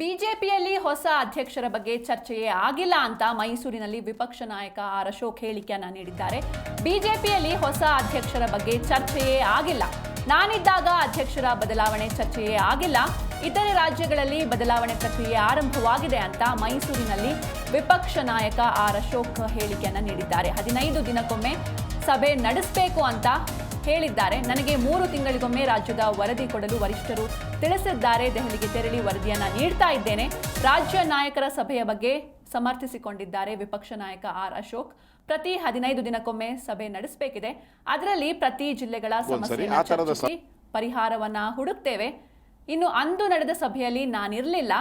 ಬಿಜೆಪಿಯಲ್ಲಿ ಹೊಸ ಅಧ್ಯಕ್ಷರ ಬಗ್ಗೆ ಚರ್ಚೆಯೇ ಆಗಿಲ್ಲ ಅಂತ ಮೈಸೂರಿನಲ್ಲಿ ವಿಪಕ್ಷ ನಾಯಕ ಆರ್ ಅಶೋಕ್ ಹೇಳಿಕೆಯನ್ನ ನೀಡಿದ್ದಾರೆ. ಬಿಜೆಪಿಯಲ್ಲಿ ಹೊಸ ಅಧ್ಯಕ್ಷರ ಬಗ್ಗೆ ಚರ್ಚೆಯೇ ಆಗಿಲ್ಲ. ನಾನಿದ್ದಾಗ ಅಧ್ಯಕ್ಷರ ಬದಲಾವಣೆ ಚರ್ಚೆಯೇ ಆಗಿಲ್ಲ. ಇತರೆ ರಾಜ್ಯಗಳಲ್ಲಿ ಬದಲಾವಣೆ ಪ್ರಕ್ರಿಯೆ ಆರಂಭವಾಗಿದೆ ಅಂತ ಮೈಸೂರಿನಲ್ಲಿ ವಿಪಕ್ಷ ನಾಯಕ ಆರ್ ಅಶೋಕ್ ಹೇಳಿಕೆಯನ್ನ ನೀಡಿದ್ದಾರೆ. ಹದಿನೈದು ದಿನಕ್ಕೊಮ್ಮೆ ಸಭೆ ನಡೆಸಬೇಕು ಅಂತ ಹೇಳಿದ್ದಾರೆ. ನನಗೆ ಮೂರು ತಿಂಗಳಿಗೊಮ್ಮೆ ರಾಜ್ಯದ ವರದಿ ಕೊಡಲು ವರಿಷ್ಠರು ತಿಳಿಸಿದ್ದಾರೆ. ದೆಹಲಿಗೆ ತೆರಳಿ ವರದಿಯನ್ನ ನೀಡ್ತಾ ಇದ್ದೇನೆ. ರಾಜ್ಯ ನಾಯಕರ ಸಭೆಯ ಬಗ್ಗೆ ಸಮರ್ಥಿಸಿಕೊಂಡಿದ್ದಾರೆ ವಿಪಕ್ಷ ನಾಯಕ ಆರ್ ಅಶೋಕ್. ಪ್ರತಿ ಹದಿನೈದು ದಿನಕ್ಕೊಮ್ಮೆ ಸಭೆ ನಡೆಸಬೇಕಿದೆ. ಅದರಲ್ಲಿ ಪ್ರತಿ ಜಿಲ್ಲೆಗಳ ಒಂದ್ಸರಿ ಸಮಸ್ಯೆಯನ್ನ ಆ ಥರದ ಸ- ಚರ್ಚಿಸಿ ಪರಿಹಾರವನ್ನ ಹುಡುಕ್ತೇವೆ. ಇನ್ನು ಅಂದು ನಡೆದ ಸಭೆಯಲ್ಲಿ ನಾನಿರಲಿಲ್ಲ.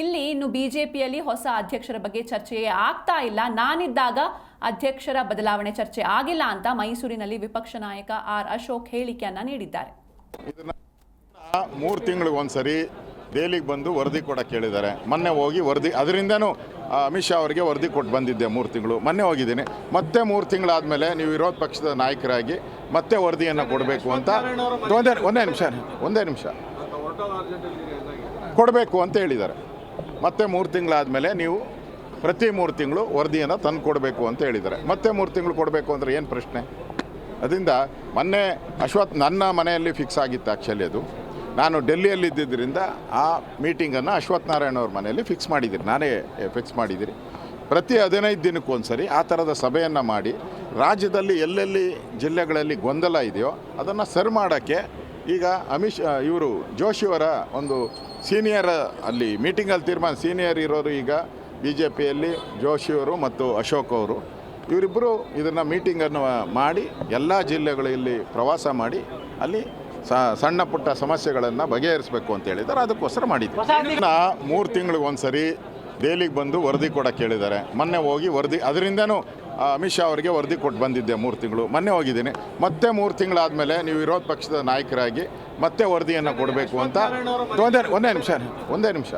ಇಲ್ಲಿ ಇನ್ನು ಬಿಜೆಪಿಯಲ್ಲಿ ಹೊಸ ಅಧ್ಯಕ್ಷರ ಬಗ್ಗೆ ಚರ್ಚೆಯೇ ಆಗ್ತಾ ಇಲ್ಲ. ನಾನಿದ್ದಾಗ ಅಧ್ಯಕ್ಷರ ಬದಲಾವಣೆ ಚರ್ಚೆ ಆಗಿಲ್ಲ ಅಂತ ಮೈಸೂರಿನಲ್ಲಿ ವಿಪಕ್ಷ ನಾಯಕ ಆರ್ ಅಶೋಕ್ ಹೇಳಿಕೆಯನ್ನ ನೀಡಿದ್ದಾರೆ. ಮೂರು ತಿಂಗಳಿಗೊಂದ್ಸರಿ ದೆಹಲಿಗೆ ಬಂದು ವರದಿ ಕೊಡಕ್ಕೆ ಹೇಳಿದ್ದಾರೆ ಮೊನ್ನೆ ಹೋಗಿ ವರದಿ, ಅದರಿಂದನೂ ಅಮಿತ್ ಶಾ ಅವರಿಗೆ ವರದಿ ಕೊಟ್ಟು ಬಂದಿದ್ದೆ ಮೂರು ತಿಂಗಳು. ಮೊನ್ನೆ ಹೋಗಿದ್ದೀನಿ. ಮತ್ತೆ ಮೂರು ತಿಂಗಳಾದಮೇಲೆ ನೀವು ವಿರೋಧ ಪಕ್ಷದ ನಾಯಕರಾಗಿ ಮತ್ತೆ ವರದಿಯನ್ನು ಕೊಡಬೇಕು ಅಂತ ಒಂದೇ ಒಂದೇ ನಿಮಿಷ ಒಂದೇ ನಿಮಿಷ. ಕೊಡಬೇಕು ಅಂತ ಹೇಳಿದ್ದಾರೆ. ಮತ್ತೆ ಮೂರು ತಿಂಗಳಾದಮೇಲೆ ನೀವು ಪ್ರತಿ ಮೂರು ತಿಂಗಳು ವರದಿಯನ್ನು ತಂದು ಕೊಡಬೇಕು ಅಂತ ಹೇಳಿದ್ದಾರೆ. ಮತ್ತೆ ಮೂರು ತಿಂಗಳು ಕೊಡಬೇಕು ಅಂದರೆ ಏನು ಪ್ರಶ್ನೆ? ಅದರಿಂದ ಮೊನ್ನೆ ಅಶ್ವಥ್ ನನ್ನ ಮನೆಯಲ್ಲಿ ಫಿಕ್ಸ್ ಆಗಿತ್ತು ಆ್ಯಕ್ಚುಲಿ ಅದು. ನಾನು ಡೆಲ್ಲಿಯಲ್ಲಿ ಇದ್ದಿದ್ದರಿಂದ ಆ ಮೀಟಿಂಗನ್ನು ಅಶ್ವಥ್ ನಾರಾಯಣ ಅವ್ರ ಮನೆಯಲ್ಲಿ ಫಿಕ್ಸ್ ಮಾಡಿದ್ದೀರಿ ನಾನೇ ಫಿಕ್ಸ್ ಮಾಡಿದ್ದೀರಿ ಪ್ರತಿ ಹದಿನೈದು ದಿನಕ್ಕೊಂದ್ಸರಿ ಆ ಥರದ ಸಭೆಯನ್ನು ಮಾಡಿ, ರಾಜ್ಯದಲ್ಲಿ ಎಲ್ಲೆಲ್ಲಿ ಜಿಲ್ಲೆಗಳಲ್ಲಿ ಗೊಂದಲ ಇದೆಯೋ ಅದನ್ನು ಸರಿ ಮಾಡೋಕ್ಕೆ ಈಗ ಅಮಿತ್ ಶಾ ಇವರು ಜೋಶಿಯವರ ಒಂದು ಸೀನಿಯರ್ ಅಲ್ಲಿ ಮೀಟಿಂಗಲ್ಲಿ ತೀರ್ಮಾನ ಸೀನಿಯರ್ ಇರೋರು ಈಗ ಬಿ ಜೆ ಪಿಯಲ್ಲಿ ಜೋಶಿಯವರು ಮತ್ತು ಅಶೋಕ್ ಅವರು. ಇವರಿಬ್ಬರು ಇದನ್ನು ಮೀಟಿಂಗನ್ನು ಮಾಡಿ ಎಲ್ಲ ಜಿಲ್ಲೆಗಳಲ್ಲಿ ಪ್ರವಾಸ ಮಾಡಿ ಅಲ್ಲಿ ಸಣ್ಣ ಪುಟ್ಟ ಸಮಸ್ಯೆಗಳನ್ನು ಬಗೆಹರಿಸಬೇಕು ಅಂತ ಹೇಳಿದ್ದಾರೆ. ಅದಕ್ಕೋಸ್ಕರ ಮಾಡಿದ್ವಿ ಮೂರು ತಿಂಗಳಿಗೆ ಒಂದ್ಸರಿ ದೆಹಲಿಗೆ ಬಂದು ವರದಿ ಕೊಡೋಕ್ಕೆ ಹೇಳಿದ್ದಾರೆ ಮೊನ್ನೆ ಹೋಗಿ ವರದಿ ಅದರಿಂದನೂ ಅಮಿತ್ ಶಾ ಅವರಿಗೆ ವರದಿ ಕೊಟ್ಟು ಬಂದಿದ್ದೆ ಮೂರು ತಿಂಗಳು. ಮೊನ್ನೆ ಹೋಗಿದ್ದೀನಿ. ಮತ್ತೆ ಮೂರು ತಿಂಗಳಾದಮೇಲೆ ನೀವು ವಿರೋಧ ಪಕ್ಷದ ನಾಯಕರಾಗಿ ಮತ್ತೆ ವರದಿಯನ್ನು ಕೊಡಬೇಕು ಅಂತ. ಒಂದೇ ಒಂದೇ ನಿಮಿಷ ಒಂದೇ ನಿಮಿಷ.